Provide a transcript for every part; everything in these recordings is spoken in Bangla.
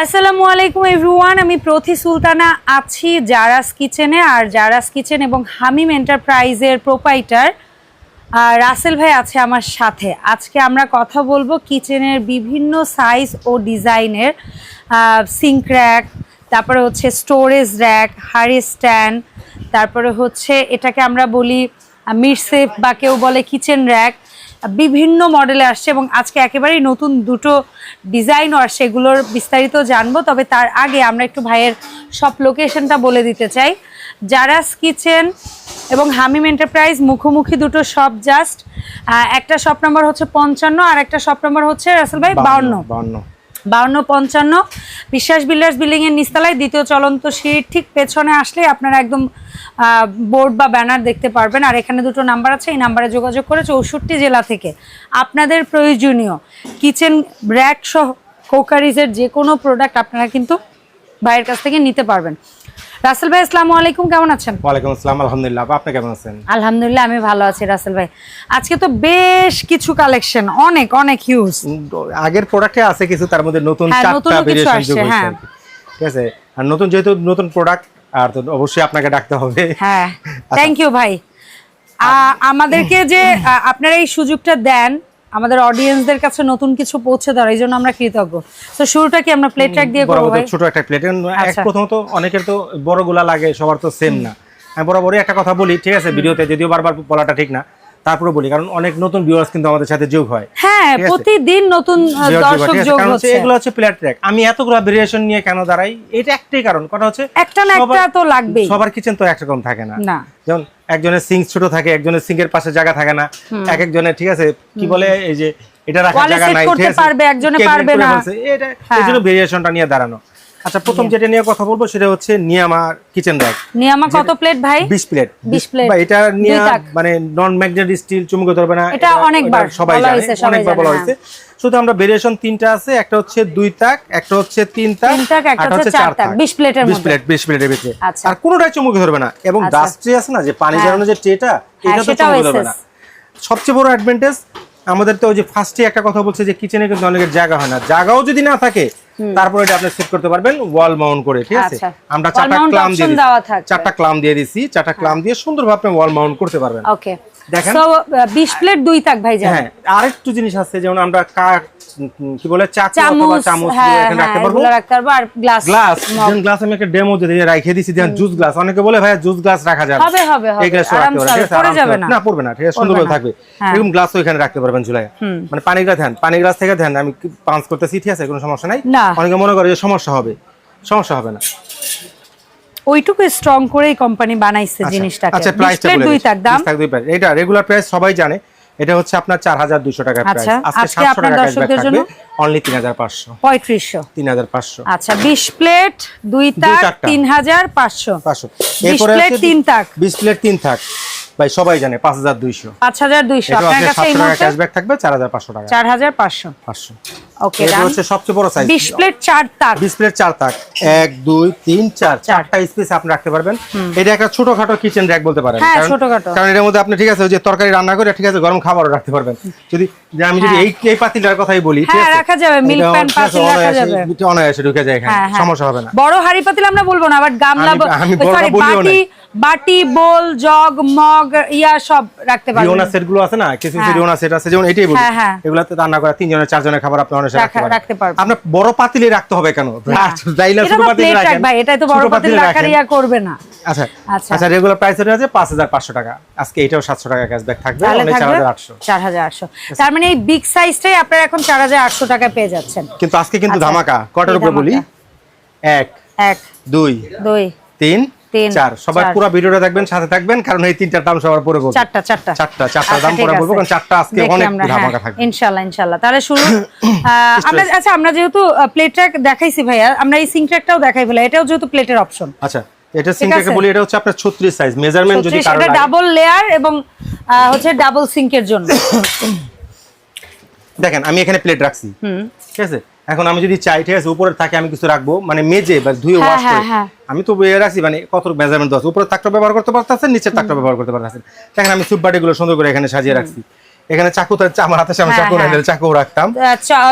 আসসালামু আলাইকুম এভরিওয়ান আমি প্রথি সুলতানা আছি জারাস কিচেনে, আর জারাস কিচেন এবং হামিম এন্টারপ্রাইজের প্রোপাইটার রাসেল ভাই আছে আমার সাথে। আজকে আমরা কথা বলব কিচেনের বিভিন্ন সাইজ ও ডিজাইনের সিঙ্ক র্যাক তারপরে হচ্ছে স্টোরেজ র্যাক হাড়ি স্ট্যান্ড তারপরে হচ্ছে এটাকে আমরা বলি মিরসেফ বা কেউ বলে কিচেন র্যাক বিভিন্ন মডেলে আসছে এবং আজকে একেবারেই নতুন দুটো ডিজাইনও আর সেগুলোর বিস্তারিত জানব। তবে তার আগে আমরা একটু ভাইয়ের সব লোকেশনটা বলে দিতে চাই। জারাস কিচেন এবং হামিম এন্টারপ্রাইজ মুখোমুখি দুটো শপ জাস্ট একটা শপ নম্বর হচ্ছে পঞ্চান্ন আর একটা শপ নম্বর হচ্ছে রাসেল ভাই বাউন্ন। বাউন্ন। বাউন্ন পঞ্চান্ন। বিশ্বাস বিল্ডার্স বিল্ডিংয়ের নিস্তালায় দ্বিতীয় চলন্ত সিঁড়ির ঠিক পেছনে আসলে আপনারা একদম বোর্ড বা ব্যানার দেখতে পারবেন। আর এখানে দুটো নাম্বার আছে, এই নাম্বারে যোগাযোগ করে চৌষট্টি জেলা থেকে আপনাদের প্রয়োজনীয় কিচেন, র্যাক সহ কোকারিজের যে কোনো প্রোডাক্ট আপনারা কিন্তু ভাইয়ের কাছ থেকে নিতে পারবেন। রাসেল ভাই আসসালামু আলাইকুম কেমন আছেন? ওয়ালাইকুম আসসালাম আলহামদুলিল্লাহ। আপনি কেমন আছেন? আলহামদুলিল্লাহ আমি ভালো আছি রাসেল ভাই। আজকে তো বেশ কিছু কালেকশন অনেক অনেক হিউজ আগের প্রোডাক্টে আছে কিছু তার মধ্যে নতুন হ্যাঁ, চারটা ভেরিয়েশন যোগ হয়েছে হ্যাঁ। ঠিক আছে? আর নতুন যেহেতু নতুন প্রোডাক্ট আর তো অবশ্যই আপনাকে ডাকতে হবে। হ্যাঁ আচ্ছা। থ্যাংক ইউ ভাই। আমাদেরকে যে আপনারা এই সুযোগটা দেন আমাদের অডিয়েন্সদের কাছে নতুন কিছু পৌঁছে দেওয়ার এই জন্য আমরা কৃতজ্ঞ। তো শুরুটা কি আমরা প্লেট ট্র্যাক দিয়ে করব ভাই? ছোট একটা প্লেট এক আচ্ছা। প্রথমত অনেকের তো বড় বড়গুলা লাগে সবার তো সেম না। আমি বরাবরই একটা কথা বলি ঠিক আছে? ভিডিওতে যদিও বারবার বলাটা ঠিক না। তারপরে বলি কারণ অনেক নতুন ভিউয়ার্স কিন্তু আমাদের সাথে যোগ হয়। হ্যাঁ প্রতিদিন নতুন দর্শক যোগ হচ্ছে এগুলো হচ্ছে প্লেট ট্র্যাক আমি এতগুলো ভেরিয়েশন নিয়ে কেন দাঁড়াই? এটা একটাই কারণ। কথা হচ্ছে একটা না সবার- একটা তো লাগবেই। সবার কিচেন তো একরকম থাকে না। না। যেমন একজনের সিঙ্ক ছোট থাকে একজনের সিঙ্কের পাশে জায়গা থাকে না। এক একজনের ঠিক আছে? কি বলে? এই যে এটা রাখার জায়গা নাই করতে ঠিক আছে? পারবে, একজনে পারবে না। এটা হ্যাঁ। এই জন্য ভেরিয়েশনটা নিয়ে দাঁড়ানো। আচ্ছা প্রথম যেটা নিয়ে কথা বলব সেটা হচ্ছে নিয়ামার কিচেন র্যাক নিয়ামা কত প্লেট ভাই? 20 প্লেট 20 plate। বা এটা নিয়ে মানে নন ম্যাগনেট স্টিল চুমুকে ধরবে না এটা অনেকবার সবাই বলা জানে হয়েছে, অনেকবার বলা হ্যাঁ। হয়েছে। শুধু আমরা ভেরিয়েশন তিনটা আছে একটা হচ্ছে দুই তাক একটা হচ্ছে তিন তাক তিন তাক, একটা হচ্ছে চার তাক, 20 প্লেটের মধ্যে। 20 প্লেট 20 প্লেটের ভিতরে। আচ্ছা। আর কোনোটাই চুমুকে ধরবে না। এবং আচ্ছা। ডাস্ট ট্রে আছে না যে পানি হ্যাঁ। যে ট্রেটা হ্যাঁ, এটা তো চুমুকে ধরবে না। সবচেয়ে বড় অ্যাডভান্টেজ আমাদের তো ওই যে ফার্স্টে একটা কথা বলছে যে কিচেনে কিন্তু অনেকের জায়গা হয় না। জায়গাও যদি না থাকে তারপরে এটা আপনি সেট করতে পারবেন ওয়াল মাউন্ট করে ঠিক আছে? আচ্ছা। আমরা চারটা ক্লাম দিয়ে চারটা ক্লাম দিয়ে দিছি চারটা ক্লাম দিয়ে সুন্দরভাবে আপনি ওয়াল মাউন্ট করতে পারবেন। ওকে দেখেন। 20 প্লেট দুই তাক ভাই হ্যাঁ আরেকটু জিনিস আছে যেমন আমরা কি বলে চাকু অথবা চামচ হ্যাঁ এখানে হ্যাঁ রাখতে পারব রাখতে পারব আর গ্লাস গ্লাস যেমন গ্লাস আমি একটা ডেমো দিয়ে রেখে দিছি দেখেন জুস গ্লাস অনেকে বলে ভাই জুস গ্লাস রাখা যাবে হবে, হবে, হবে। এই গ্লাস রাখতে পারবেন হবে, ঠিক আছে পড়ে যাবে না। পড়বে ঠিক। থাকবে। এরকম এখানে রাখতে পারবেন মানে পানি গ্লাস ধ্যান পানি গ্লাস থেকে ধ্যান আমি পাঞ্চ করতেছি ঠিক আছে কোনো সমস্যা নাই অনেকে মনে করে যে সমস্যা হবে সমস্যা হবে না ওইটুকু স্ট্রং করেই কোম্পানি বানাইছে জিনিসটাকে। আচ্ছা প্রাইসটা দুই দিচ্ছি। তাক দাম। 20 টাকা এটা রেগুলার প্রাইস সবাই জানে। এটা হচ্ছে আপনার 4200 টাকা প্রাইস টাকার আজকে আজকে 700 আপনার টাকা দর্শকদের জন্য? অনলি 3500 পঁয়ত্রিশশো। 3500 আচ্ছা বিশ প্লেট দুই তাক। তিন হাজার পাঁচশো। 500 বিশ এরপরে প্লেট তিন তাক। 20 প্লেট তিন থাক। ভাই সবাই জানে 5200 পাঁচ হাজার দুইশো। এটা আপনার আপনার কাছে এই 700 টাকা মুহূর্তে ক্যাশব্যাক থাকবে 4500 টাকা। চার হাজার পাঁচশো। 500 ওকে এটা হচ্ছে সবচেয়ে বড় সাইজ বিশ প্লেট চার তাক। 20 প্লেট চার তাক। 1 2 3 4 চারটা স্পেস আপনি রাখতে পারবেন। এটা একটা ছোটখাটো কিচেন র‍্যাক বলতে পারেন। হ্যাঁ, কারণ- ছোটখাটো। কারণ এর মধ্যে আপনি ঠিক আছে যে তরকারি রান্না করে ঠিক আছে গরম খাবারও রাখতে পারবেন। যদি আমি যদি এই এই পাতিলটার কথাই বলি ঠিক হ্যাঁ, আছে? রাখা যাবে, পাতিল রাখা যাবে। এটা অনায়াসে ঢুকে যায় এখানে হ্যাঁ, হ্যাঁ। সমস্যা হবে না বড় হাড়ি পাতিল আমরা বলব না বাট গামলা বলিও বাটি বাটি বোল জগ মগ ইয়া সব রাখতে পারবেন রিওনা সেটগুলো আছে না কিছু কিছু হ্যাঁ। রিওনা সেট আছে যেমন এটাই বলি। এগুলাতে রান্না করা তিনজনের চারজনের খাবার আপনি অনায়াসে রাখতে পারবেন। আপনার বড় পাতিলে রাখতে হবে কেন ছোট পাতিলে রাখেন ভাই এটাই তো বড় পাতিল রাখার। ইয়া করবে না আচ্ছা আচ্ছা। আচ্ছা রেগুলার প্রাইস এটা আছে পাঁচ হাজার পাঁচশো টাকা আজকে এটাও সাতশো টাকা ক্যাশব্যাক থাকবে তাহলে অনেক চার থাকবে হাজার আটশো চার হাজার আটশো তার মানে এই বিগ সাইজটাই আপনারা এখন চার হাজার আটশো টাকায় পেয়ে যাচ্ছেন। কিন্তু আজকে কিন্তু আচ্ছা। ধামাকা। কটার উপরে বলি? এক এক দুই দুই তিন তিন, চার। সবাই পুরো ভিডিওটা দেখবেন সাথে থাকবেন কারণ এই তিনটার দাম সবার পরে বলব। চারটা চারটা। চারটা চারটা আচ্ছা, দাম পরে বলব কারণ চারটা আজকে অনেক আমরা, হ্যাঁ, ধামাকা থাকবে। ইনশাল্লাহ ইনশাল্লাহ তাহলে শুরু আমরা আচ্ছা আমরা যেহেতু প্লেট ট্র্যাক দেখাইছি ভাইয়া আমরা এই ট্র্যাকটাও দেখাই ফেলা এটাও যেহেতু প্লেটের অপশন আচ্ছা এটা। বলি এটা হচ্ছে আপনার 36 সাইজ মেজারমেন্ট যদি কারও এটা ডাবল লেয়ার এবং হচ্ছে ডাবল সিঙ্কের জন্য। দেখেন আমি এখানে প্লেট রাখছি। ঠিক আছে? এখন আমি যদি চাই ঠিক আছে উপরে থাকে আমি কিছু রাখব। মানে মেজে বা ধুয়ে হ্যাঁ, ওয়াশ হ্যাঁ, করে। হ্যাঁ। আমি তো বইয়ে রাখছি মানে কত মেজারমেন্ট আছে? উপরে তাকটা ব্যবহার করতে পারতেছেন নিচের তাকটা ব্যবহার করতে পারতেছেন। দেখেন আমি সুপ বাটিগুলো সুন্দর করে এখানে সাজিয়ে রাখছি। এখানে চাকু তো আমার হাতের সামনে হ্যাঁ, চাকু হ্যাঁ। রাখলে চাকু রাখতাম।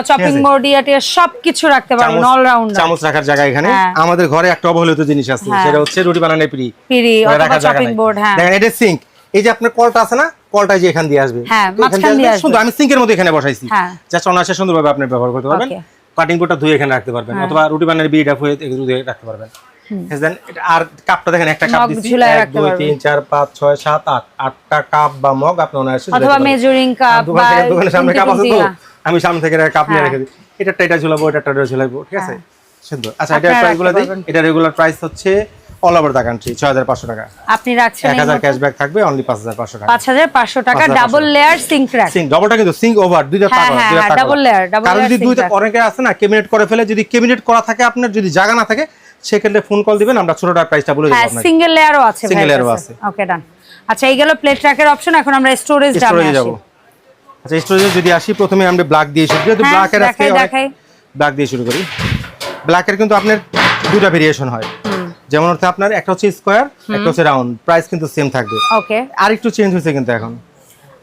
চপিং। বোর্ড ইয়াটিয়া সবকিছু রাখতে পারবেন অলরাউন্ডার চামচ রাখার জায়গা এখানে। হ্যাঁ। আমাদের ঘরে একটা অবহেলিত জিনিস আছে হ্যাঁ। সেটা হচ্ছে রুটি বানানোর পিড়ি। পিড়ি অথবা চপিং বোর্ড হ্যাঁ। দেখেন এটা সিঙ্ক এই যে আপনার কলটা আছে না কলটা যে এখান দিয়ে আসবে। হ্যাঁ। সুন্দর। আমি সিঙ্কের মধ্যে এখানে বসাইছি। হ্যাঁ। জাস্ট অনায়াসে সুন্দরভাবে আপনি ব্যবহার করতে পারবেন। কাটিং বোর্ডটা ধুয়ে এখানে রাখতে পারবেন। অথবা রুটি বানানোর বিড়িটা হয়ে ধুয়ে রাখতে পারবেন। এটা- আর কাপটা দেখেন একটা কাপ দিচ্ছি আটটা কাপ বা মগ আপনি অনায়াসে অথবা মেজারিং কাপ বা দোকানের সামনে খুন্তি কাপ আছে তো। আমি সামনে থেকে কাপ নিয়ে হ্যাঁ। রেখে দিই। এটা এটা ঝুলাবো এটা এটা ঝুলাবো ঠিক আছে? সুন্দর। আচ্ছা এটা দিই। এটা রেগুলার প্রাইস হচ্ছে অল ওভার দা কান্ট্রি ছয় হাজার পাঁচশো টাকা। আপনি রাখছেন এক হাজার ক্যাশব্যাক থাকবে অনলি পাঁচ হাজার পাঁচশো টাকা। পাঁচ হাজার পাঁচশো টাকা ডাবল লেয়ার সিঙ্ক রাখ সিঙ্ক ডবলটা কিন্তু সিঙ্ক ওভার দুইটা হ্যাঁ, তাক হ্যাঁ, দুইটা হ্যাঁ, তাক double layer, double কারণ যদি দুইটা। অনেকে আছে না ক্যাবিনেট করে ফেলে যদি ক্যাবিনেট করা থাকে আপনার যদি জায়গা না থাকে সেক্ষেত্রে ফোন কল দিবেন আমরা ছোটটা প্রাইসটা বলে দেবো হ্যাঁ আপনাকে। সিঙ্গেল লেয়ারও আছে Single layer ও আছে। ওকে ডান আচ্ছা এই গেল প্লেট ট্র্যাকের অপশন এখন আমরা স্টোরেজ ডামে যাব। আচ্ছা স্টোরেজে যদি আসি প্রথমে আমরা ব্ল্যাক দিয়ে শুরু যেহেতু হ্যাঁ, ব্ল্যাকের আজকে। ব্ল্যাক দিয়ে শুরু করি। ব্ল্যাকের কিন্তু আপনার দুটা ভেরিয়েশন হয়। যেমন অর্থাৎ আপনার একটা হচ্ছে স্কোয়ার একটা হচ্ছে রাউন্ড প্রাইস কিন্তু সেম থাকবে। ওকে আর একটু চেঞ্জ হয়েছে কিন্তু এখন।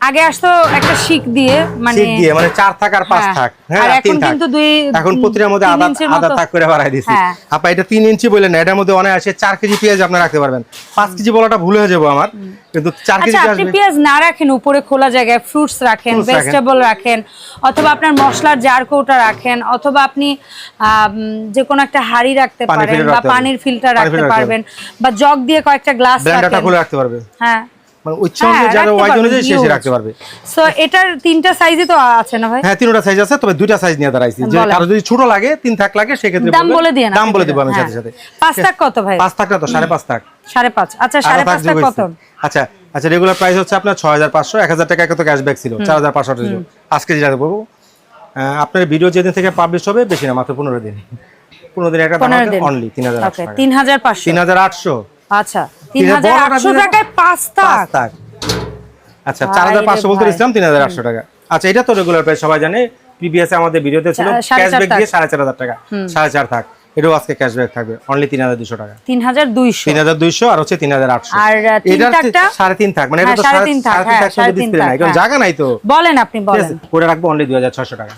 আগে আসতো একটা শিক দিয়ে মানে দিয়ে মানে চার থাক আর পাঁচ হ্যাঁ। থাক। হ্যাঁ এখন তিন থাক। কিন্তু দুই- এখন প্রতিটার মধ্যে আধা আধা থাক করে বাড়াই দিছি। হ্যাঁ। আপা এটা তিন ইঞ্চি বললেন এটার মধ্যে অনেক আসে চার কেজি পেঁয়াজ আপনি রাখতে পারবেন। পাঁচ কেজি বলাটা ভুল হয়ে যাব আমার কিন্তু চার কেজি আচ্ছা আপনি পেঁয়াজ না রাখেন উপরে খোলা জায়গায় ফ্রুটস রাখেন ভেজিটেবল রাখেন। অথবা আপনার মশলার জার কৌটা রাখেন অথবা আপনি যে কোনো একটা হাড়ি রাখতে পারেন বা পানির ফিল্টার রাখতে পারবেন বা জগ দিয়ে কয়েকটা গ্লাস রাখতে পারবেন হ্যাঁ। মানে ইচ্ছা হ্যাঁ, অনুযায়ী যারা ওয়াইজ অনুযায়ী সে সে রাখতে পারবে। সো এটার তিনটা সাইজই তো আছে না ভাই? হ্যাঁ তিনটা সাইজ আছে তবে দুইটা সাইজ নিয়ে দাঁড়াইছি। যে কারও যদি ছোট লাগে তিন থাক লাগে সেক্ষেত্রে দাম বলে দিয়ে দাম বলে দেবো আমি সাথে সাথে। পাঁচ টাক কত ভাই? পাঁচ থাকটা তো সাড়ে পাঁচ থাক। সাড়ে পাঁচ। আচ্ছা থাক কত? আচ্ছা আচ্ছা রেগুলার প্রাইস হচ্ছে আপনার ছয় হাজার পাঁচশো এক হাজার টাকা কত ক্যাশব্যাক ছিল? টাকা ছিল। আজকে যেটা বলব আহ, আপনার ভিডিও যেদিন থেকে পাবলিশ হবে বেশি না মাত্র পনেরো দিন। পনেরো দিন একটা দাম অনলি আচ্ছা। তিন তিন হাজার হাজার আটশো বড়টা টাকায় পাঁচ পাঁচ টাক আচ্ছা বলতে টাকা। আচ্ছা এটা তো রেগুলার প্রাইস সবাই জানে প্রিভিয়াসে আমাদের ভিডিওতে ছিল ক্যাশব্যাক দিয়ে টাকা। থাক এটাও আজকে ক্যাশব্যাক থাকবে অনলি তিন হাজার দুশো টাকা। আর হচ্ছে থাক মানে এটা হ্যাঁ, তো থাক, হ্যাঁ, থাক ডিসপ্লে নাই কারণ হ্যাঁ। জায়গা নাই তো। বলেন আপনি বলেন। করে রাখব অনলি দুই হাজার ছশো টাকা।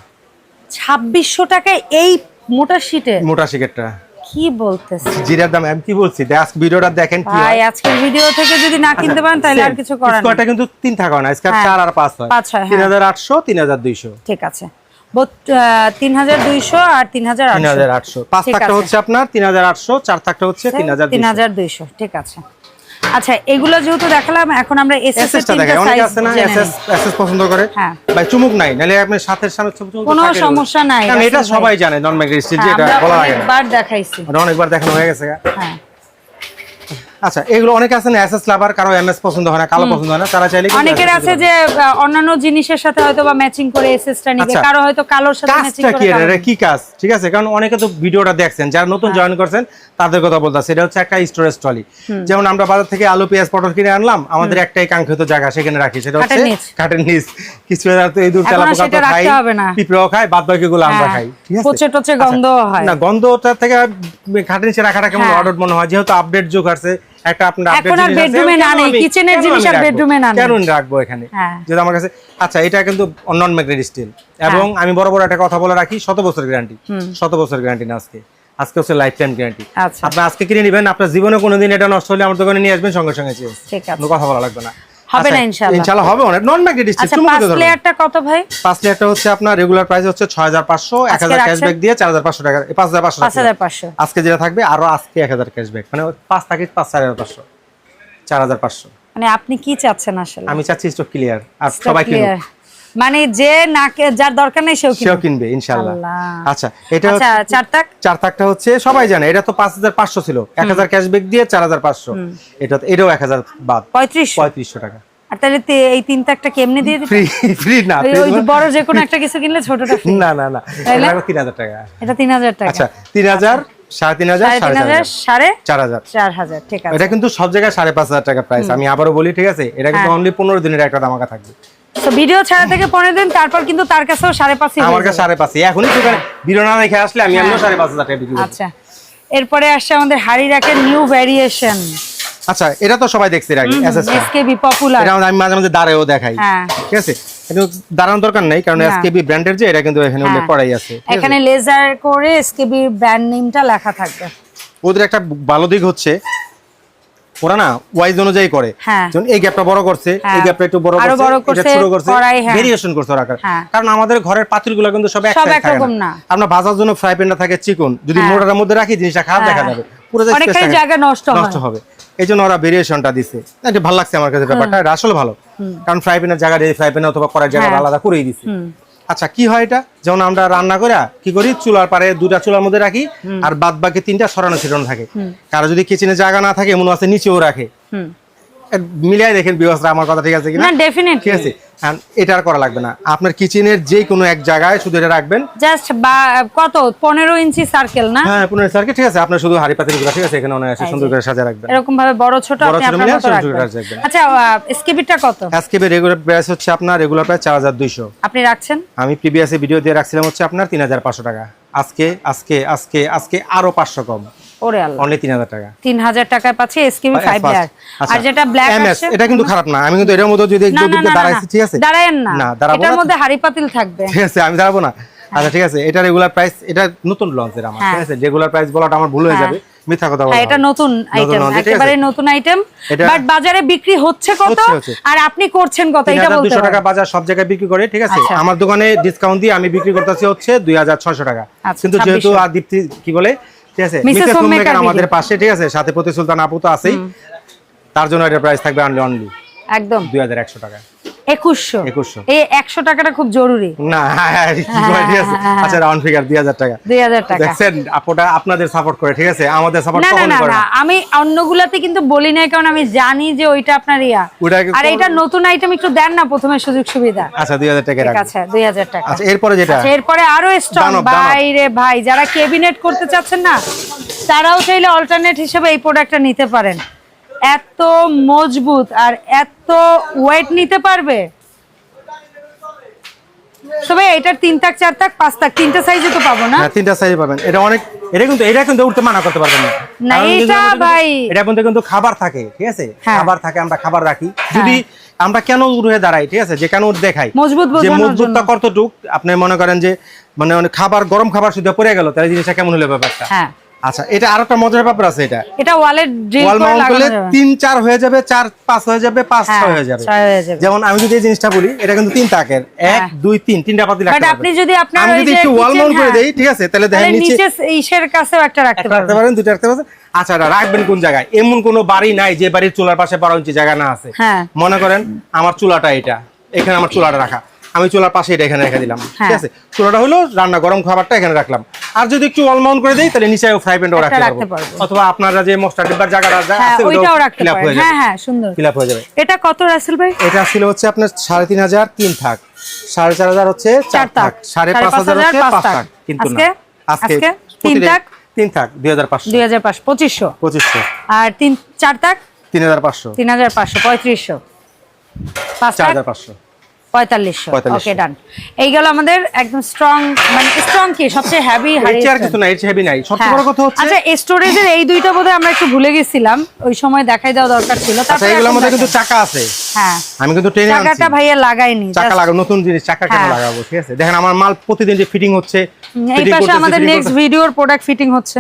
ছাব্বিশশো টাকায় এই মোটা শীটে মোটা শিকেটটা কি বলতেছেন? জিরার দাম আমি কি বলছি? আজকে ভিডিওটা দেখেন কি ভাই আজকের ভিডিও থেকে যদি না কিনতে পারেন তাহলে আর কিছু করার নেই। স্কোয়ারটা কিন্তু তিন থাকা না স্কোয়ার হ্যাঁ। চার আর 5 হয়। পাঁচ হয়, তিন হ্যাঁ। ঠিক আছে। তিন হাজার দুইশো আর তিন হাজার তিন হাজার আটশো। পাঁচ ঠিক থাকটা হচ্ছে আপনার তিন হাজার আটশো চার থাকটা হচ্ছে তিন হাজার তিন হাজার দুইশো। ঠিক আছে। আচ্ছা এগুলো যেহেতু দেখালাম এখন আমরা এসএস এর এসএসটা তিনটা দেখে অনেকে সাইজ আছে না এসএস। এসএস পছন্দ করে। হ্যাঁ। ভাই চুমুক নাই নালে আপনি সাথের সামনে চুমুক কোনো সমস্যা নাই, কারণ এটা সবাই জানে নন ম্যাগনেটিক স্টিল যেটা বলা লাগে অনেকবার দেখাইছি। অনেকবার দেখানো হয়ে গেছে হ্যাঁ। আচ্ছা এগুলো অনেকে আছে না এসএস লাভার কারও এমএস পছন্দ হয় না কালো পছন্দ হয় না তারা চাইলে অনেকের আছে যে অন্যান্য জিনিসের সাথে হয়তো বা ম্যাচিং করে এসএসটা নিবে আচ্ছা। কারও হয়তো কালোর সাথে। ম্যাচিং কাজটা কি এটা? কি কাজ? ঠিক আছে কারণ অনেকে তো ভিডিওটা দেখছেন যারা নতুন হ্যাঁ। জয়েন করছেন তাদের কথা বলতেছে এটা হচ্ছে একটা স্টোরেজ ট্রলি যেমন আমরা বাজার থেকে আলু পেঁয়াজ পটল কিনে আনলাম আমাদের একটাই কাঙ্ক্ষিত জায়গা সেখানে রাখি সেটা হচ্ছে নিচ। কিছু তো এই দূর তেলা পোকা তো খাই পিঁপড়েও খায় বাদ বাকি গুলো আমরা হ্যাঁ, খাই ঠিক আছে? পচে টচে আচ্ছা, গন্ধ হয়। না গন্ধটা থেকে খাটের নিচে রাখাটা কেমন হ্যাঁ। অর্ডার মনে হয় যেহেতু আপডেট যুগ আছে একটা আপনার আপডেট এখন আর বেডরুমে না নেই, কিচেনের জিনিস আর বেডরুমে না নেই। কেন রাখব এখানে? হ্যাঁ। আমার কাছে আচ্ছা এটা কিন্তু নন ম্যাগনেট স্টিল এবং আমি বড় বড় একটা কথা বলে রাখি শত বছর গ্যারান্টি শত বছর গ্যারান্টি না আজকে। আজকে হচ্ছে লাইফ টাইম গ্যারান্টি। আপনি আজকে কিনে নেবেন আপনার জীবনে কোনোদিন এটা নষ্ট হলে আমার দোকানে নিয়ে আসবেন সঙ্গে সঙ্গে চেয়ে। ঠিক আছে। কথা বলা লাগবে না। হবে না আচ্ছা, ইনশাআল্লাহ। ইনশাআল্লাহ হবে অনেক। নন ম্যাগনেট স্টিল আচ্ছা পাঁচ লেয়ারটা কত ভাই? পাঁচ লিটারটা হচ্ছে আপনার রেগুলার প্রাইস হচ্ছে ছয় হাজার পাঁচশো এক আজকে হাজার রাখছেন? ক্যাশব্যাক দিয়ে চার হাজার পাঁচশো টাকা পাঁচ হাজার পাঁচশো পাঁচ হাজার পাঁচশো। আজকে যেটা থাকবে আরও আজকে এক হাজার ক্যাশব্যাক মানে পাঁচ থাকে পাঁচ চার হাজার পাঁচশো। চার হাজার পাঁচশো। মানে আপনি কি চাচ্ছেন আসলে? আমি চাচ্ছি স্টক ক্লিয়ার আর সবাই। মানে যে না কে- যার দরকার নেই সেও সেও কিনবে ইনশাল্লাহ। আচ্ছা এটা আচ্ছা চার তাক? চার হচ্ছে সবাই জানে এটা তো পাঁচ হাজার পাঁচশো ছিল। এক হাজার ক্যাশব্যাক দিয়ে চার হাজার পাঁচশো। এটা তো- এটাও এক হাজার বাদ। পঁয়ত্রিশ পঁয়ত্রিশশো টাকা। আর তাহলে এই তিন তাকটা কেমনে দিয়ে ফ্রি ফ্রি না ওই- মানে- বড় যে কোনো একটা কিছু কিনলে ছোটটা free। না না না এটা তিন হাজার টাকা। এটা টাকা। আচ্ছা এটা কিন্তু সব জায়গায় সাড়ে পাঁচ হাজার টাকা প্রাইস আমি আবারও বলি ঠিক আছে? এটা কিন্তু হ্যাঁ। অনলি পনেরো দিনের একটা দামাকা থাকবে। ভিডিও ছাড়া থেকে পনেরো দিন তারপর কিন্তু তার কাছেও সাড়ে হয়ে আমার কাছে সাড়ে এখনই দোকানে ভিডিও না রেখে আসলে আমি আমিও সাড়ে পাঁচ হাজার টাকা বিক্রি আচ্ছা। এরপরে আসছে আমাদের হাড়ি রাখের নিউ ভ্যারিয়েশন আচ্ছা এটা তো সবাই দেখছে আগে এসকেবি পপুলার এটা আমি মাঝে মাঝে দাঁড়ায়ও দেখাই। হ্যাঁ। ঠিক আছে? কিন্তু দাঁড়ানোর দরকার নেই কারণ এসকেবি ব্র্যান্ডের যে এটা কিন্তু এখানে উল্লেখ হ্যাঁ। করাই আছে? এখানে লেজার করে এসকেবি ব্র্যান্ড নেমটা লেখা থাকবে। ওদের একটা ভালো দিক হচ্ছে ওরা না ওয়াইজ অনুযায়ী করে হ্যাঁ। যেমন এই গ্যাপটা বড় করছে এই হ্যাঁ। গ্যাপটা একটু বড় করছে এটা ছোট করছে হ্যাঁ। ভেরিয়েশন করছে ওরা হ্যাঁ। কারণ আমাদের ঘরের পাতিলগুলো কিন্তু সব এক সব থাকে না। আমরা ভাজার জন্য ফ্রাই প্যানটা থাকে চিকন যদি হ্যাঁ। মোটার মধ্যে রাখি জিনিসটা খারাপ দেখা হ্যাঁ। যাবে পুরো জায়গা নষ্ট হয়। হবে এই জন্য ওরা ভেরিয়েশনটা দিছে এটা ভালো লাগছে আমার কাছে ব্যাপারটা আসলে ভালো কারণ ফ্রাই প্যানের জায়গা ফ্রাই প্যান অথবা করার জায়গা হ্যাঁ। আলাদা করেই দিছে আচ্ছা কি হয় এটা? যেমন আমরা রান্না করে কি করি? চুলার পারে দুটা চুলার মধ্যে রাখি আর বাদ বাকি তিনটা সরানো ছিটানো থাকে। কারও যদি কিচেনে জায়গা না থাকে মনে আছে নিচেও রাখে। মিলিয়ে দেখেন বিবস্ত্রা আমার কথা ঠিক আছে কিনা? না ডেফিনেটলি ঠিক আছে? এটা আর করা লাগবে না। আপনার কিচেনের যে কোনো এক জায়গায় শুধু এটা রাখবেন। জাস্ট কত? পনেরো ইঞ্চি সার্কেল না? হ্যাঁ পুনরায় স্যারকে ঠিক আছে। আপনার শুধু হাড়ি পাতিল ঠিক আছে? এখানে আছে সুন্দর করে সাজা রাখবেন। এরকম ভাবে বড় ছোট আপনি আপনার মতো রাখবেন। আচ্ছা স্কেবিটটা কত? আজকে রেগুলার প্রাইস হচ্ছে আপনার রেগুলার প্রাইস চার হাজার দুইশো। আপনি রাখছেন? আমি প্রিভিয়াসে ভিডিও দিয়ে রাখছিলাম হচ্ছে আপনার তিন হাজার পাঁচশো টাকা। আজকে আজকে আজকে আজকে আরও পাঁচশো কম। ওরে আল্লাহ। অনলি তিন হাজার টাকা। তিন হাজার টাকায় পাচ্ছি এসকেবি As ফাইভ লেয়ার আচ্ছা, আর যেটা ব্ল্যাক আছে এটা কিন্তু খারাপ না। আমি কিন্তু এটার মধ্যে যদি একটু দিকে দাঁড়াইছি ঠিক আছে? দাঁড়ায়েন না। না দাঁড়াবো এটার মধ্যে হাড়ি পাতিল থাকবে। ঠিক আছে আমি দাঁড়াবো না। আচ্ছা ঠিক আছে। এটা রেগুলার প্রাইস এটা নতুন লঞ্চের আমার ঠিক হ্যাঁ। আছে? রেগুলার প্রাইস বলাটা আমার ভুল হয়ে হ্যাঁ। যাবে। মিথ্যা কথা হ্যাঁ বলা এটা নতুন আইটেম? একেবারে নতুন আইটেম বাট বাজারে বিক্রি হচ্ছে কত। আর আপনি করছেন কত? এটা বলতে 3200 টাকা বাজার সব জায়গায় বিক্রি করে ঠিক আছে? আচ্ছা। আমার দোকানে ডিসকাউন্ট দিয়ে আমি বিক্রি করতেছি হচ্ছে 2600 টাকা। আচ্ছা, কিন্তু যেহেতু 2600 আর দীপ্তি কি বলে? ঠিক আছে. মিসেস হোমমেকার আমাদের পাশে ঠিক আছে? সাথে প্রতি সুলতান আপু তো আছেই। তার জন্য এটা প্রাইস থাকবে অনলি অনলি একদম। 2100 টাকা একুশশো। 2100 এই একশো টাকাটা খুব জরুরি। না কি করে, ঠিক আচ্ছা রাউন্ড ফিগার 2000 টাকা। দুই হাজার টাকা। দেখছেন আপুটা আপনাদের সাপোর্ট করে ঠিক আছে? আমাদের সাপোর্ট না না না করে না না। আমি অন্যগুলাতে কিন্তু বলি নাই কারণ আমি জানি যে ওইটা আপনার ইয়া। আর এটা নতুন আইটেম একটু দেন না প্রথমে সুযোগ সুবিধা। আচ্ছা 2000 টাকা ঠিক দুই হাজার টাকা। আচ্ছা এরপরে যেটা? আচ্ছা, এরপরে আরও স্ট্রং দানব, দানব। ভাই রে ভাই যারা কেবিনেট করতে চাচ্ছেন না তারাও চাইলে অল্টারনেট হিসেবে এই প্রোডাক্টটা নিতে পারেন। এত মজবুত আর এত ওয়েট নিতে পারবে? তবে এটার তিন তাক চার তাক পাঁচ তাক তিনটা সাইজে তো পাবো না? হ্যাঁ তিনটা সাইজ পাবেন। এটা অনেক এটা কিন্তু এটা কিন্তু উঠতে মানা করতে পারবেন না। না, এটা ভাই। এটা কিন্তু কিন্তু খাবার থাকে ঠিক আছে? হ্যাঁ। খাবার থাকে আমরা খাবার রাখি। যদি আমরা কেন উড়ে দাঁড়াই ঠিক আছে? যে কেন উঠ দেখাই? মজবুত যে মজবুতটা কতটুক আপনি মনে করেন যে মানে অনেক খাবার গরম খাবার শুধু পড়ে গেল তাহলে জিনিসটা কেমন হলো ব্যাপারটা? হ্যাঁ। আচ্ছা এটা আরেকটা মজার ব্যাপার আছে এটা। এটা ওয়ালেট ড্রিল ওয়াল করে লাগানো করলে যাবে। তিন চার হয়ে যাবে চার পাঁচ হয়ে যাবে পাঁচ হ্যাঁ, ছয় হয়ে যাবে। ছয় হয়ে যাবে। যেমন আমি যদি এই জিনিসটা বলি এটা কিন্তু তিন তাকের। এক হ্যাঁ। দুই তিন তিনটা পাতি বাট আপনি যদি আপনার আমি যদি একটু ওয়াল মাউন্ট করে হ্যাঁ, দেই ঠিক আছে? তাহলে দেখেন নিচে নিচে ইসের কাছেও একটা রাখতে একটা রাখতে পারেন দুইটা রাখতে পারেন। আচ্ছা এটা রাখবেন কোন জায়গায়? এমন কোনো বাড়ি নাই যে বাড়ির চুলার পাশে বারো ইঞ্চি জায়গা না আছে। হ্যাঁ। মনে করেন আমার চুলাটা এটা। এখানে আমার চুলাটা রাখা। আমি চুলার পাশে এটা এখানে রেখে দিলাম। হ্যাঁ। ঠিক আছে? চুলাটা হলো রান্না গরম খাবারটা এখানে রাখলাম। আর যদি একটু অলমাউন্ট করে দেই তাহলে নিচে ফ্রাই প্যানটাও রাখতে পারব। অথবা আপনারা যে মশলা ডিব্বার জায়গাটা হ্যাঁ, আছে ওইটাও রাখতে পারবেন হ্যাঁ হ্যাঁ সুন্দর। ফিলাপ হয়ে যাবে। এটা কত রাসেল ভাই? এটা আসলে হচ্ছে আপনার 3500 তিন থাক। 4500 হচ্ছে চার থাক। 5500 হচ্ছে পাঁচ থাক। কিন্তু না। আজকে? তিন থাক? তিন থাক 2500 2500 2500 2500 আর 3 4 থাক? 3500 3500 3500 3500 পঁয়তাল্লিশশো। পঁয়তাল্লিশশো। ওকে ডান এই গেল আমাদের একদম স্ট্রং মানে স্ট্রং কি? সবচেয়ে হ্যাভি আর কিছু নাই এর চেয়ে নাই। সবচেয়ে বড় কথা হচ্ছে আচ্ছা স্টোরেজের এই দুইটা বোধহয় আমরা একটু ভুলে গেছিলাম। ওই সময় দেখাই দেওয়া দরকার ছিল। আচ্ছা কিন্তু। চাকা আছে। হ্যাঁ। আমি কিন্তু ট্রেনে আনছি। চাকাটা ভাইয়া লাগাইনি চাকা just- লাগাবো নতুন জিনিস চাকা কেন হ্যাঁ। লাগাবো ঠিক আছে? দেখেন আমার মাল প্রতিদিন যে ফিটিং হচ্ছে এই পাশে আমাদের নেক্সট ভিডিওর প্রোডাক্ট ফিটিং হচ্ছে।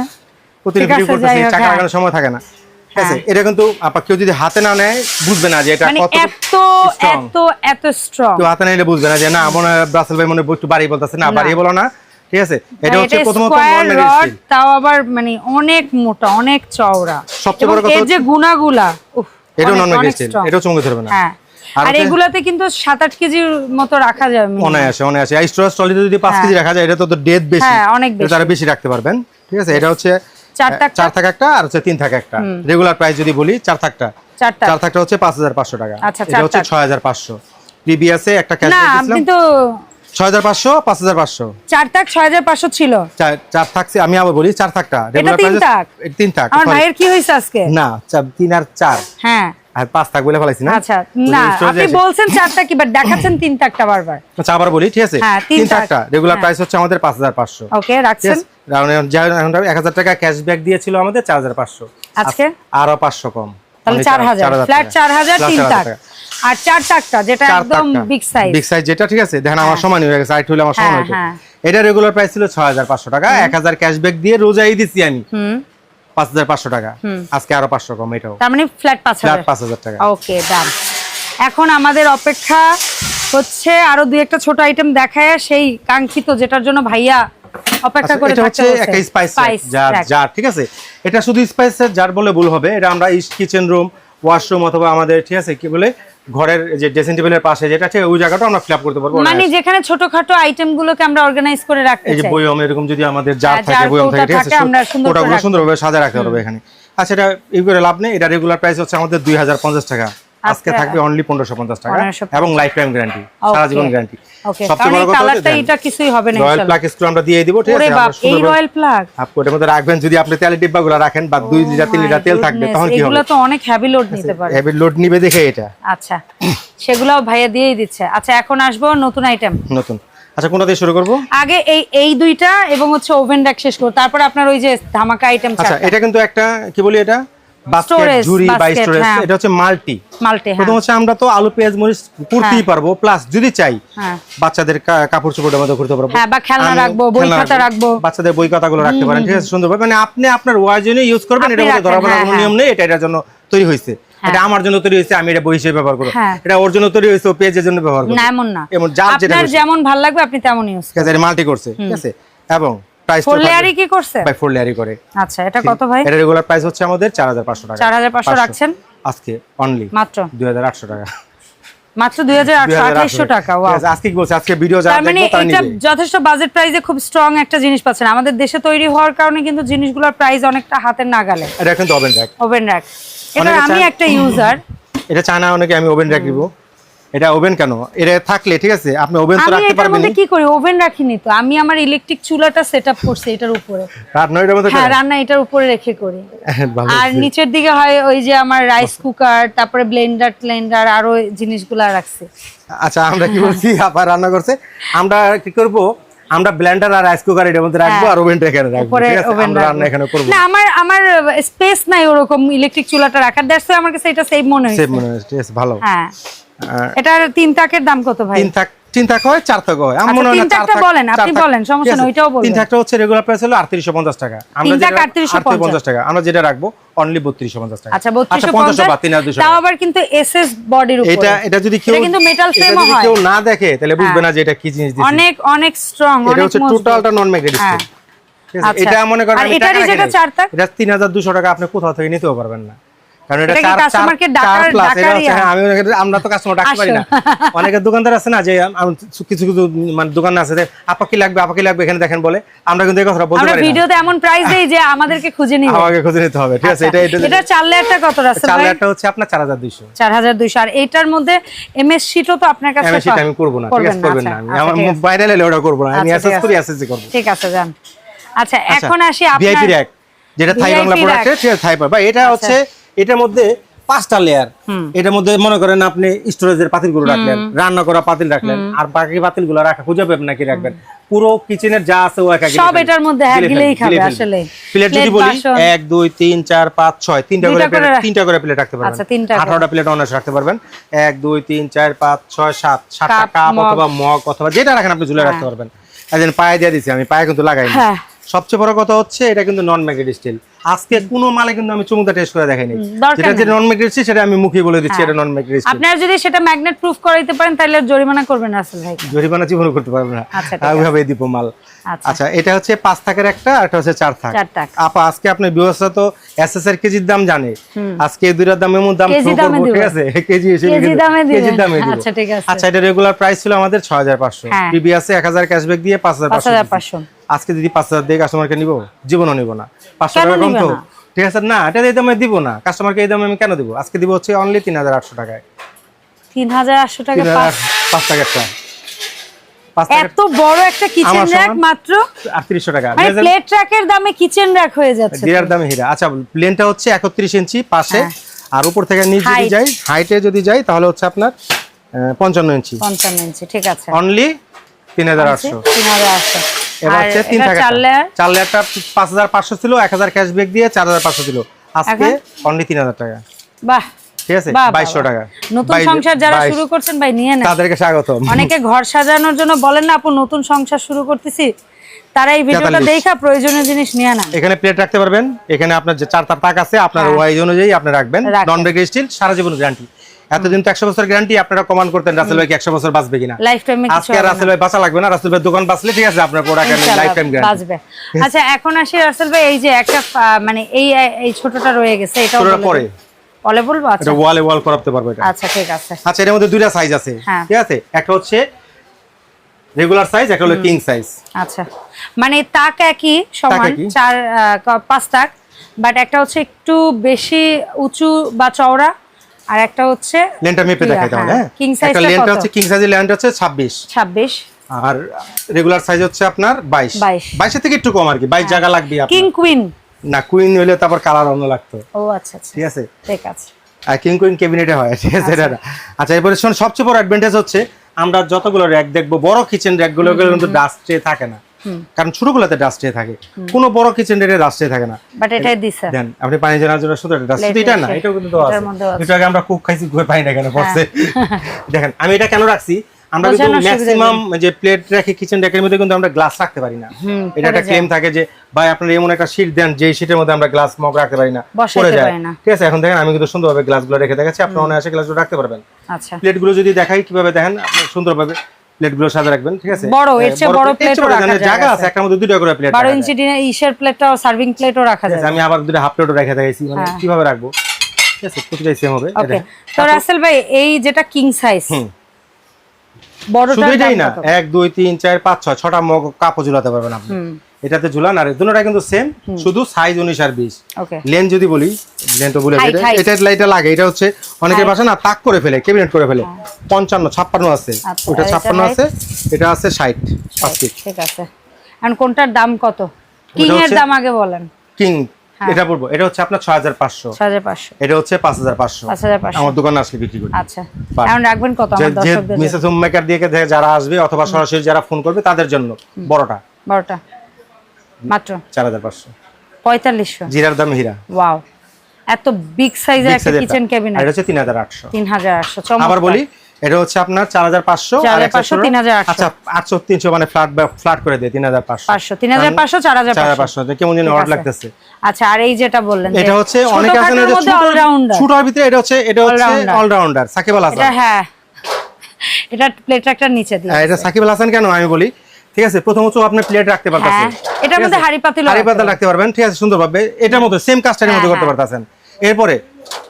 প্রতিদিন ঠিক ফিটিং আছে, করতেছি চাকা হ্যাঁ। লাগানোর সময় থাকে না। আছে হ্যাঁ। এটা কিন্তু আপা কেউ যদি হাতে না নেয় বুঝবে না যে এটা মানে কত এত এত এত স্ট্রং কেউ হাতে নিলে বুঝবে না যে না মনে ব্রাসেল ভাই মনে একটু বাড়িয়ে বলতেছে না না। বাড়িয়ে বলো না ঠিক আছে এটা হচ্ছে প্রথমত স্কয়ার তাও আবার মানে অনেক মোটা অনেক চওড়া সবচেয়ে বড় কথা যে গুণাগুলা উফ, এটাও অনেক- স্টিল strong। এটাও চমকে ধরবে না হ্যাঁ আর এগুলাতে কিন্তু সাত আট কেজির মতো রাখা যাবে minimum। অনায়াসে অনায়াসে এই স্টোরেজ ট্রলিতে যদি হ্যাঁ। কেজি রাখা যায় এটা তো ডেথ বেশি হ্যাঁ, অনেক বেশি। তারা বেশি রাখতে পারবেন ঠিক আছে এটা হচ্ছে চার থাকটা? চার থাক একটা আর হচ্ছে তিন থাক একটা। রেগুলার প্রাইস যদি বলি চার থাকটা। চার থাকটা হচ্ছে পাঁচ হাজার পাঁচশো টাকা। আচ্ছা, এটা হচ্ছে ছয় হাজার পাঁচশো। প্রিভিয়াসে একটা আপনি তো ছয় হাজার পাঁচশো পাঁচ হাজার পাঁচশো। চার তাক ছয় হাজার পাঁচশো ছিল। চার থাকছে আমি আবার বলি চার থাকটা। রেগুলার তিন প্রাইস তিন থাক আমার ভাইয়ের কি হয়েছে আজকে? না তিন আর চার। হ্যাঁ। আর পাঁচ থাক বলে ফেলাইছি না? আচ্ছা না আপনি বলছেন চারটা কি বাট দেখাচ্ছেন তিন তাকটা বারবার। আচ্ছা আবার বলি ঠিক আছে? হ্যাঁ, তিন। থাকটা রেগুলার হ্যাঁ। প্রাইস হচ্ছে আমাদের পাঁচ হাজার পাঁচশো। ওকে রাখছেন? রাউন্ড- যা- এখন এক হাজার টাকা ক্যাশব্যাক দিয়েছিল আমাদের চার হাজার পাঁচশো। আজকে? আরও পাঁচশো কম। তাহলে মানে চার হাজার। চার হাজার, Flat তিন চার থাক। আর চার টাকটা যেটা একদম বিগ সাইজ বিগ সাইজ যেটা ঠিক আছে? দেখেন আমার সমান হয়ে গেছে আইট হলে আমার সমান হ্যাঁ, হ্যাঁ। এটা রেগুলার প্রাইস ছিল ছয় হাজার পাঁচশো টাকা এক হাজার ক্যাশব্যাক দিয়ে রোজাই দিচ্ছি আমি। হুম। পাঁচ হাজার পাঁচশো টাকা। আজকে আরও পাঁচশো কম এটাও। তার মানে ফ্ল্যাট পাঁচ হাজার। পাঁচ হাজার টাকা। ওকে ডান এখন আমাদের অপেক্ষা হচ্ছে আরও দুই একটা ছোট আইটেম দেখায় সেই কাঙ্ক্ষিত যেটার জন্য ভাইয়া অপেক্ষা আচ্ছা, করে এটা হচ্ছে একটা স্পাইস জার জার ঠিক আছে? এটা শুধু স্পাইসের জার বলে ভুল হবে। এটা আমরা কিচেন রুম ওয়াশরুম অথবা আমাদের ঠিক আছে কি বলে? ঘরের যে ড্রেসিং টেবিলের পাশে যেটা আছে ওই জায়গাটা আমরা ফিল আপ করতে পারব মানে যেখানে ছোটখাটো আইটেম গুলোকে আমরা অর্গানাইজ করে রাখতে চাই এই যে বইয়ম এরকম যদি আমাদের জার হ্যাঁ, থাকে বইয়ম থাকে ঠিক আছে ওটা সুন্দর ভাবে ওটাগুলো রাখতে সুন্দরভাবে সাজায় রাখতে পারব এখানে। আচ্ছা এটা এই করে লাভ নেই এটা রেগুলার প্রাইস হচ্ছে আমাদের দুই হাজার পঞ্চাশ টাকা। আজকে আচ্ছা। থাকবে অনলি পনেরোশো পঞ্চাশ টাকা এবং লাইফ টাইম গ্যারান্টি সারা জীবন গ্যারান্টি সবচেয়ে বড় কথা কালারটা এটা কিছুই হবে না রয়্যাল। প্লাক স্ক্রু আমরা দিয়ে দিব ঠিক আছে? এই রয়্যাল প্লাগ আপনি মধ্যে রাখবেন যদি আপনি তেলের ডিব্বাগুলো রাখেন বা দুই লিটার তিন লিটার তেল থাকবে তখন কি এগুলো তো অনেক হ্যাভি লোড নিতে পারে। হেভি লোড নিবে দেখে এটা। আচ্ছা সেগুলোও ভাইয়া দিয়েই দিচ্ছে। আচ্ছা এখন আসব নতুন আইটেম নতুন। আচ্ছা কোনটা দিয়ে শুরু করব? আগে এই এই দুইটা এবং হচ্ছে ওভেন র্যাক শেষ করো তারপর আপনার ওই যে ধামাকা আইটেম আচ্ছা এটা কিন্তু একটা কি বলি এটা? বাস্কেট ঝুড়ি বা স্টোরেজ হ্যাঁ। এটা হচ্ছে মাল্টি। মাল্টে হ্যাঁ। প্রথম হচ্ছে আমরা তো আলু পেঁয়াজ মরিচ করতেই পারব। প্লাস যদি চাই হ্যাঁ। বাচ্চাদের কাপড় চোপড়ের মধ্যে করতে পারব। হ্যাঁ, বা খেলনা রাখব, বই খেলনা খাতা রাখব। বাচ্চাদের বই খাতাগুলো রাখতে পারেন। ঠিক আছে সুন্দরভাবে মানে আপনি আপনার ওয়াজনে ইউজ করবেন আপনি এটার মধ্যে ধরা পড়ার হ্যাঁ, কোনো নিয়ম নেই এটা এটার জন্য তৈরি হয়েছে। এটা আমার জন্য তৈরি হয়েছে আমি এটা বই হিসেবে ব্যবহার করব। হ্যাঁ। এটা ওর জন্য তৈরি হয়েছে ও পেজের জন্য ব্যবহার করব। না এমন না। এমন যার যেটা যেমন ভালো লাগবে আপনি তেমন ইউজ এটা মাল্টি করছে ঠিক আছে। এবং প্রাইস ফোর লেয়ারই কি করছে? বাই ফোর লেয়ারই করে। আচ্ছা এটা কত ভাই? এটা রেগুলার প্রাইস হচ্ছে আমাদের চার হাজার পাঁচশো টাকা। চার হাজার পাঁচশো রাখছেন? আজকে অনলি মাত্র? দুই হাজার আটশো টাকা। মাত্র দুই হাজার আটশো আঠাইশশো টাকা ওয়াও আজকে কি বলছে? আজকে ভিডিও যারা তার মানে তারা নিবে। যথেষ্ট বাজেট প্রাইসে খুব স্ট্রং একটা জিনিস পাচ্ছেন। আমাদের দেশে তৈরি হওয়ার কারণে কিন্তু জিনিসগুলোর প্রাইস অনেকটা হাতের নাগালে। এটা কিন্তু ওভেন র্যাক ওভেন র্যাক এটা আমি একটা ইউজার এটা চায়না অনেকে আমি ওভেন র্যাক দিব এটা ওভেন কেন? এটা থাকলে ঠিক আছে? আপনি ওভেন তো রাখতে এটার পারবেন মধ্যে কি করি? ওভেন রাখিনি তো। আমি আমার ইলেকট্রিক চুলাটা সেট আপ করছি এটার উপরে। রাত নয়টার মধ্যে হ্যাঁ রান্না এটার উপরে রেখে করি। আর নিচের দিকে হয় ওই যে আমার রাইস কুকার তারপরে ব্লেন্ডার ট্লেন্ডার আরও জিনিসগুলা রাখছি। আচ্ছা আমরা কি করছি আবার রান্না করছে। আমরা কি করব? আমরা ব্লেন্ডার আর রাইস কুকার এর মধ্যে রাখব আর ওভেনটা এখানে রাখব ঠিক আছে? আমরা রান্না এখানে করব। না আমার আমার স্পেস নাই ওরকম ইলেকট্রিক চুলাটা রাখার। দ্যাটস আমার কাছে এটা সেভ মনে সেভ মনে হয় ঠিক আছে ভালো। হ্যাঁ। এটার তিন তাকের দাম কত ভাই? তিন তিন হয় চার হয়। আমার আচ্ছা, মনে হয় তিন বলেন, আপনি বলেন, সমস্যা ওইটাও বলবেন। তিন হচ্ছে রেগুলার প্রাইস হলো আটত্রিশশো পঞ্চাশ টাকা। আমরা যেটা 3850 টাকা আমরা যেটা রাখব অনলি বত্রিশশো পঞ্চাশ টাকা। আচ্ছা বত্রিশশো পঞ্চাশ পঞ্চাশ বা তিন হাজার দুশো তাও আবার কিন্তু এসএস বডির উপরে। এটা এটা যদি কেউ এটা কিন্তু মেটাল এটা ফ্রেমও যদি হয়। কেউ না দেখে তাহলে বুঝবে না যে এটা কি জিনিস দিচ্ছে। অনেক অনেক স্ট্রং এটা হচ্ছে টোটালটা নন ম্যাগনেটিক হ্যাঁ। আচ্ছা। এটা মনে করেন আমি যেটা চার তাক? এটা তিন হাজার দুশো টাকা আপনি কোথাও থেকে নিতেও পারবেন না। কারণ এটা প্লাস এটা আমি আমরা তো কাস্টমার ডাকতে পারি না। দোকানদার আছে না যে কিছু কিছু মানে দোকান আছে যে আপা কি লাগবে? আপা কি লাগবে? এখানে দেখেন বলে। আমরা কিন্তু এই কথাটা বলতে পারি না। ভিডিওতে এমন প্রাইস দেই যে আমাদেরকে খুঁজে আমাকে খুঁজে নিতে হবে ঠিক আছে? এটা এটা এটা কত হচ্ছে আপনার আর এইটার মধ্যে এমএস শিটও তো আপনার কাছে আমি সেটা আমি করব না ঠিক আছে? না, করবেন আচ্ছা, না আমি। আচ্ছা, আমার ঠিক আছে। বাইরে এলে ওটা করব না। আমি আচ্ছা, ঠিক অ্যাসেস আছে। করি অ্যাসেসই করব। ঠিক আছে যান। আচ্ছা এখন আসি ভিআইপি আপনার র্যাক যেটা থাই বাংলা প্রোডাক্ট থাই বা এটা হচ্ছে এটার মধ্যে পাঁচটা লেয়ার এটার মধ্যে মনে করেন আপনি স্টোরেজের পাতিলগুলো রাখলেন রান্না করা পাতিল রাখলেন আর বাকি পাতিলগুলো রাখা খুঁজে পাবেন নাকি রাখবেন। পুরো কিচেনের যা আছে ও একা সব এটার মধ্যে, হ্যাঁ, গিলেই খাবে আসলে। প্লেট যদি বলি বাসন। এক দুই তিন চার পাঁচ ছয় তিনটা করে প্লেট তিনটা করে প্লেট রাখতে পারবেন। আচ্ছা, তিনটা প্লেট অনার্স রাখতে পারবেন। এক দুই তিন চার পাঁচ ছয় সাত সাতটা কাপ, অথবা মগ অথবা যেটা রাখেন আপনি ঝুলে রাখতে পারবেন। একদিন পায়ে দিয়ে দিছি আমি পায়ে কিন্তু লাগাইনি। হ্যাঁ। সবচেয়ে বড় কথা হচ্ছে এটা কিন্তু নন ম্যাগনেটিক স্টিল আজকে কোনো মালে কিন্তু আমি চুমুকটা টেস্ট করে দেখাইনি। যেটা যে নন ম্যাগনেটিক স্টিল সেটা আমি মুখে বলে দিচ্ছি এটা নন ম্যাগনেটিক স্টিল আপনারা যদি সেটা ম্যাগনেট প্রুফ করাইতে পারেন তাহলে জরিমানা করবেন রাসেল ভাই। জরিমানা জীবনে করতে পারবে না। আচ্ছা, ওইভাবে দিব মাল আচ্ছা। আচ্ছা এটা হচ্ছে পাঁচ থাকের একটা আর এটা হচ্ছে চার থাক। চার থাক। আপা আজকে আপনি ব্যবস্থা তো এসএস এর কেজির দাম জানে। আজকে এই দুইটার দাম এমন দাম। ঠিক আছে? কেজি হিসেবে কেজি দামে দিবেন। কেজির দামে দিব। আচ্ছা, ঠিক আছে। আচ্ছা এটা রেগুলার প্রাইস ছিল আমাদের ছয় হাজার পাঁচশো। হ্যাঁ। প্রিভিয়াসে এক হাজার ক্যাশব্যাক দিয়ে পাঁচ হাজার পাঁচশো 5500 দিছি। আজকে যদি পাঁচ হাজার দিয়ে কাস্টমারকে নিব জীবনও নিব না। পাঁচশো টাকা কম তো। ঠিক আছে না এটা এই দামে দিব না। কাস্টমারকে এই দামে আমি কেন দিব? আজকে দিব হচ্ছে অনলি তিন হাজার আটশো টাকায়। তিন হাজার আটশো টাকা পাঁচ টাকা একটা। দামে কিচেন হয়ে দামে আচ্ছা হচ্ছে 31 ইঞ্চি পাশে। আর উপর থেকে নিচে হাইটে যদি যাই তাহলে হচ্ছে আপনার 55 ইঞ্চি। 55 ইঞ্চি ঠিক আছে। অনলি 3800 3800 এবার হচ্ছে তিন টাকা চার লেয়ারটা পাঁচ হাজার পাঁচশো ছিল এক হাজার ক্যাশব্যাক দিয়ে চার হাজার পাঁচশো ছিল। আজকে অনলি তিন হাজার টাকা। বাহ। ঠিক আছে। টাকা। নতুন সংসার যারা শুরু করছেন ভাই নিয়ে নেন। তাদেরকে স্বাগত অনেকে ঘর সাজানোর জন্য বলেন না আপু নতুন সংসার শুরু করতেছি। তারা এই ভিডিওটা 43 দেখা প্রয়োজনীয় জিনিস নিয়ে এখানে প্লেট রাখতে পারবেন। এখানে আপনার যে চার তার তাক আছে আপনার হ্যাঁ। ওয়াইজ অনুযায়ী আপনি রাখবেন। নন ব্রেক স্টিল সারা জীবন গ্যারান্টি এতদিন তো একশো বছর গ্যারান্টি আপনারা কমান করতেন রাসেল ভাই একশো বছর বাঁচবে কিনা? আজকে রাসেল ভাই বাঁচা লাগবে না রাসেল ভাই দোকান বাঁচলে ঠিক আছে আপনার প্রোডাক্ট লাইফ টাইম বাজবে আচ্ছা এখন আসি রাসেল ভাই এই যে একটা মানে এই এই ছোটটা রয়ে গেছে ছোটটা পরে। বলব? আচ্ছা। এটা ওয়ালে ওয়াল করাতে পারবে এটা। আচ্ছা ঠিক আছে। আচ্ছা এর মধ্যে দুইটা সাইজ আছে। হ্যাঁ। ঠিক আছে? একটা হচ্ছে রেগুলার সাইজ একটা হলো কিং সাইজ আচ্ছা। মানে তাক একই সমান চার পাঁচ তাক বাট একটা হচ্ছে একটু বেশি উঁচু বা চওড়া আর একটা হচ্ছে লেনটা মেপে দেখাই তাহলে হ্যাঁ কিং লেনটা হচ্ছে কিং সাইজের লেনটা হচ্ছে 26 ছাব্বিশ। আর রেগুলার সাইজ হচ্ছে আপনার 22 22 22 থেকে একটু কম আর কি 22 জায়গা লাগবে আপনার। কিং কুইন না কুইন হলে তারপর কালার অন্য লাগতো। ও আচ্ছা আচ্ছা। ঠিক আছে? ঠিক আছে। আর কিং কুইন ক্যাবিনেটে হয় ঠিক আছে এটা আচ্ছা। এরপরে শোন সবচেয়ে বড় অ্যাডভান্টেজ হচ্ছে আমরা যতগুলো র্যাক দেখব বড় কিচেন র্যাকগুলো কিন্তু ডাস্ট থাকে না। কারণ ছোটগুলোতে ডাস্ট ট্রে থাকে। কোনো বড় কিচেন র্যাকে ডাস্ট ট্রে থাকে না। বাট এটাই দিছে। দেন আপনি পানি জানার জন্য শুধু ডাস্ট Plate এটা না এটাও কিন্তু দেওয়া আছে। হ্যাঁ। একটু আগে আমরা কুক খাইছি কুয়ে পাই না কেন পড়ছে দেখেন আমি এটা কেন রাখছি? আমরা কিন্তু ম্যাক্সিমাম যে প্লেট রেখে কিচেন ডেকের মধ্যে কিন্তু আমরা গ্লাস রাখতে পারি না। এটা একটা ক্লেম থাকে যে ভাই আপনারা এমন একটা শীট দেন যে শীটের মধ্যে আমরা গ্লাস মগ রাখতে পারি না। পড়ে যায়। ঠিক আছে এখন দেখেন আমি কিন্তু সুন্দরভাবে গ্লাসগুলো রেখে দেখাচ্ছি। আপনারা অনায়াসে গ্লাসগুলো রাখতে পারবেন। আচ্ছা। প্লেটগুলো যদি দেখাই কীভাবে দেখেন সুন্দরভাবে প্লেটগুলো সাজা রাখবেন ঠিক আছে? বড়, এর চেয়ে বড় প্লেটও রাখা যায় জায়গা আছে। একটার মধ্যে দুটো করে প্লেট বারো ইঞ্চি প্লেটটাও সার্ভিং প্লেটও রাখা যায়। আমি আবার দুটো হাফ প্লেটও রেখে দিয়েছি মানে হ্যাঁ। কীভাবে রাখব? ঠিক আছে প্রতিটাই সেম হবে। ওকে তো রাসেল ভাই এই যেটা কিং সাইজ বড়টা শুধু এটাই না কত? এক দুই তিন চার পাঁচ ছয় ছটা মগ কাপড় ঝুলাতে পারবেন আপনি। এটাতে ঝুলান আর দুটোটা কিন্তু সেম শুধু সাইজ উনিশ আর বিশ। লেন যদি বলি লেন তো বলে. এটা লাগে এটা হচ্ছে অনেকের বাসা না তাক করে ফেলে ক্যাবিনেট করে ফেলে। পঞ্চান্ন ছাপ্পান্ন আছে। আচ্ছা, ওটা ছাপ্পান্ন আছে এটা আছে ষাট পাঁচ ফিট ঠিক আছে। এখন কোনটার দাম কত? কিং এর দাম আগে বলেন। কিং হ্যাঁ। এটা বলব এটা হচ্ছে আপনার ছয় হাজার পাঁচশো। এটা হচ্ছে পাঁচ হাজার পাঁচশো। আমার দোকানে আসলে বিক্রি করি। আচ্ছা। এখন রাখবেন কত মিসেস হোম মেকার দিয়ে যারা আসবে অথবা সরাসরি যারা ফোন করবে তাদের জন্য বড়টা। বারোটা মাত্র? চার হাজার পাঁচশো। পঁয়তাল্লিশশো? জিরার দাম হীরা। ওয়াও। এত বিগ সাইজের একটা কিচেন ক্যাবিনেট এটা হচ্ছে তিন হাজার আটশো। তিন হাজার আটশো আবার বলি এটা হচ্ছে আপনার চার হাজার পাঁচশো 4,500, 3,800 আচ্ছা মানে ফ্ল্যাট ফ্ল্যাট করে দেয় তিন হাজার পাঁচশো। পাঁচশো তিন হাজার পাঁচশো চার হাজার চার হাজার পাঁচশো পাঁচশো কেমন যেন অর্ড লাগতেছে। আচ্ছা আর এই যেটা বললেন এটা হচ্ছে অনেকে আছে না ছোট- অলরাউন্ডার ছোটর ভিতরে এটা হচ্ছে এটা হচ্ছে অলরাউন্ডার সাকিব আল এটা হ্যাঁ। এটা প্লেট একটা নিচে দিয়ে হ্যাঁ, এটা সাকিব আল হাসান কেন? আমি বলি ঠিক আছে? প্রথমত আপনি প্লেট রাখতে পারতেছেন। হ্যাঁ, এটার মধ্যে হাড়ি পাতিল হাড়ি পাতিল রাখতে পারবেন ঠিক আছে? সুন্দরভাবে এটার মধ্যে সেম কাজটার মধ্যে হ্যাঁ, করতে হ্যাঁ। পারতেছেন। এরপরে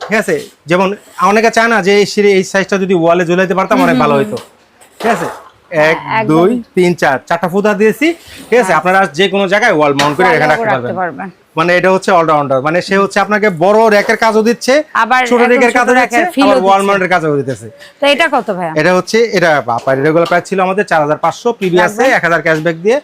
ঠিক আছে? যেমন অনেকে চায় না যে এই এই সাইজটা যদি ওয়ালে ঝুলাইতে পারতাম অনেক ভালো হইতো। ঠিক আছে? এক দুই তিন চার চারটা ফুদা দিয়েছি। ঠিক আছে? আপনারা যে কোনো জায়গায় ওয়াল মাউন্ট করে এখানে রাখতে পারবেন। মানে এটা হচ্ছে অলরাউন্ডার মানে সে হচ্ছে আপনাকে বড় র্যাকের কাজও দিচ্ছে আবার ছোট র্যাকের কাজও দিচ্ছে আবার ওয়াল মাউন্টের কাজও দিতেছে। তো এটা কত ভাই এটা হচ্ছে এটা বাপার রেগুলার প্রাইস ছিল আমাদের চার হাজার পাঁচশো প্রিভিয়াসে এক হাজার ক্যাশব্যাক দিয়ে।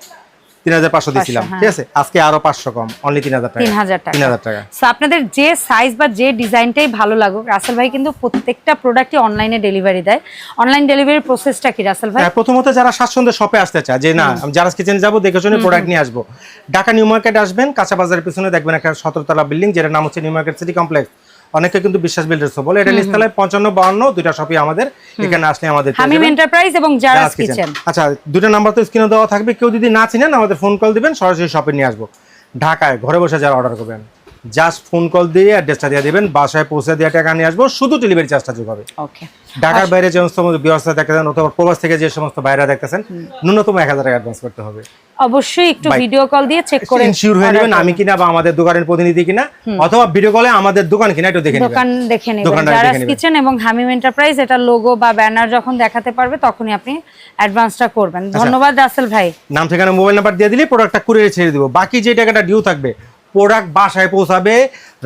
তিন হাজার পাঁচশো দিয়েছিলাম। হ্যাঁ। ঠিক আছে? আজকে আরও পাঁচশো কম অনলি তিন হাজার টাকা। তিন হাজার টাকা। তিন হাজার টাকা। আপনাদের যে সাইজ বা যে ডিজাইনটাই ভালো লাগুক রাসেল ভাই কিন্তু প্রত্যেকটা প্রোডাক্টই অনলাইনে ডেলিভারি দেয়। অনলাইন ডেলিভারি প্রসেসটা কি রাসেল ভাই? হ্যাঁ, প্রথমত যারা স্বাচ্ছন্দ্যে শপে আসতে চায় যে না আমি যারা কিচেনে যাব দেখে শুনে প্রোডাক্ট নিয়ে আসব। ঢাকা নিউ মার্কেট আসবেন কাঁচা বাজারের পিছনে দেখবেন একটা সতেরোতলা বিল্ডিং যেটার নাম হচ্ছে নিউ মার্কেট সিটি কমপ্লেক্স অনেকে কিন্তু বিশ্বাস বিল্ডার্স বলে এটা নিস্তালায় পঞ্চান্ন বাহান্ন দুইটা শপই আমাদের এখানে আসলে আমাদের হামিম এন্টারপ্রাইজ এবং জারাস। কিচেন আচ্ছা দুটো নাম্বার তো স্ক্রিনে দেওয়া থাকবে কেউ যদি না চিনেন আমাদের ফোন কল দিবেন সরাসরি শপে নিয়ে আসব। ঢাকায় ঘরে বসে যারা অর্ডার করবেন। জাস্ট ফোন কল দিয়ে অ্যাড্রেসটা দিয়ে দিবেন বাসায় পৌঁছে দিয়ে টাকা নিয়ে আসব শুধু ডেলিভারি চার্জটা যোগ হবে ঢাকার বাইরে যে সমস্ত ব্যবস্থা দেখতেছেন অথবা প্রবাস থেকে যে সমস্ত বাইরে দেখতেছেন ন্যূনতম এক হাজার টাকা অ্যাডভান্স করতে হবে। অবশ্যই একটু ভিডিও কল দিয়ে চেক করে ইনশিওর হয়ে নেবেন আমি কিনা বা আমাদের দোকানের প্রতিনিধি কিনা অথবা ভিডিও কলে আমাদের দোকান কিনা একটু দেখে নেবেন। দোকান দেখে নেবেন। নেবেন। কিচেন এবং হামিম এন্টারপ্রাইজ এটা লোগো বা ব্যানার যখন দেখাতে পারবে তখনই আপনি অ্যাডভান্সটা করবেন। আচ্ছা। ধন্যবাদ রাসেল ভাই। নাম ঠিকানা মোবাইল নাম্বার দিয়ে দিলে প্রোডাক্টটা কুরিয়ারে ছেড়ে দিব। বাকি যে টাকাটা ডিউ থাকবে প্রোডাক্ট বাসায় পৌঁছাবে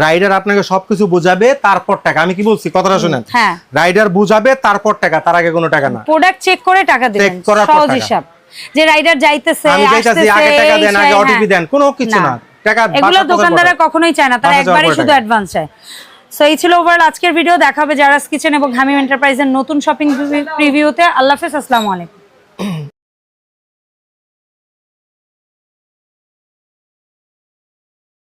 রাইডার আপনাকে সবকিছু বোঝাবে তারপর টাকা। আমি কি বলছি? কথাটা শুনেন। হ্যাঁ। রাইডার বুঝাবে তারপর টাকা। তার আগে কোনো টাকা না। প্রোডাক্ট চেক করে টাকা দিবেন। Check করার পর হিসাব। যে রাইডার যাইতেছে আমি আগে টাকা দেন আগে ওটিপি হ্যাঁ। দেন কোনো কিছু না। টাকা এগুলো দোকানদাররা কখনোই চায় না। তারা একবারই শুধু অ্যাডভান্স চায়। সো এই ছিল ওভারঅল আজকের ভিডিও দেখাবে জারাস কিচেন এবং হামিম এন্টারপ্রাইজের নতুন শপিং প্রিভিউতে আল্লাহ হাফেজ আসসালামু আলাইকুম।